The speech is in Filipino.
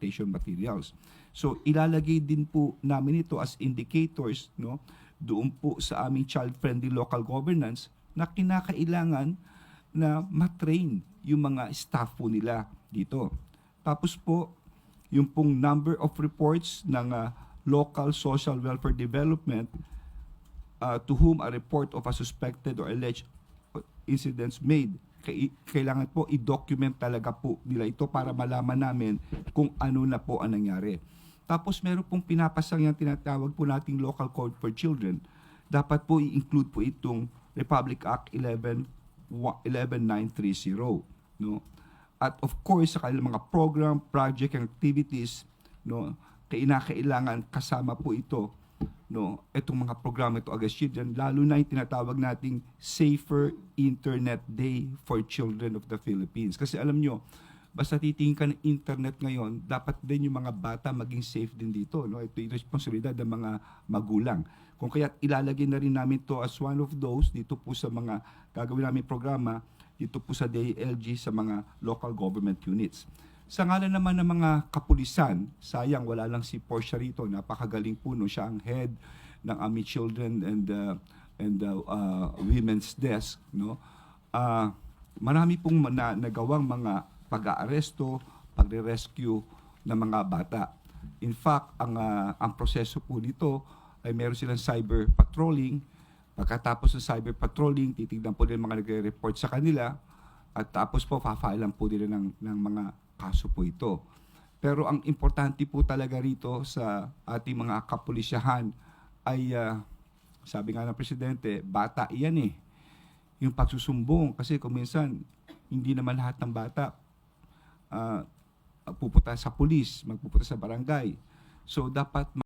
transportation materials. So ilalagay din po namin ito as indicators no doon po sa aming child-friendly local governance na kinakailangan na matrain yung mga staff po nila dito. Tapos po, yung pong number of reports ng ah, local social welfare development uh, to whom a report of a suspected or alleged incidents made. Kai- Kailangan po i-document talaga po nila ito para malaman namin kung ano na po ang nangyari. Tapos meron pong pinapasang yung tinatawag po nating Local Code for Children. Dapat po i-include po itong Republic Act 11 wa- 11930 no at of course sa kanilang mga program project and activities no kailangan kasama po ito no itong mga programa ito against children lalo na yung tinatawag nating Safer Internet Day for Children of the Philippines. Kasi alam nyo basta titingin ka ng internet ngayon dapat din yung mga bata maging safe din dito no? Ito yung responsibilidad ng mga magulang. Kung kaya ilalagay na rin namin to as one of those dito po sa mga gagawin namin programa dito po sa DLG sa mga local government units. Sa ngalan naman ng mga kapulisan, sayang wala lang si Portia rito, napakagaling po no, siya ang head ng aming children and uh, and uh, uh, women's desk no. Ah, marami pong na, nagawang mga pag-aaresto, pagre-rescue ng mga bata. In fact, ang ah, ang proseso po nito ay meron silang cyber patrolling. Pagkatapos ng cyber patrolling, titignan po nila mga nagre-report sa kanila at tapos po fa-file lang po nila ng, ng mga kaso po ito. Pero ang importante po talaga rito sa ating mga kapulisyahan ay ah, sabi nga ng presidente, bata iyan eh. Yung pagsusumbong kasi kung minsan hindi naman lahat ng bata ah, pupunta sa pulis, magpupunta sa barangay. So dapat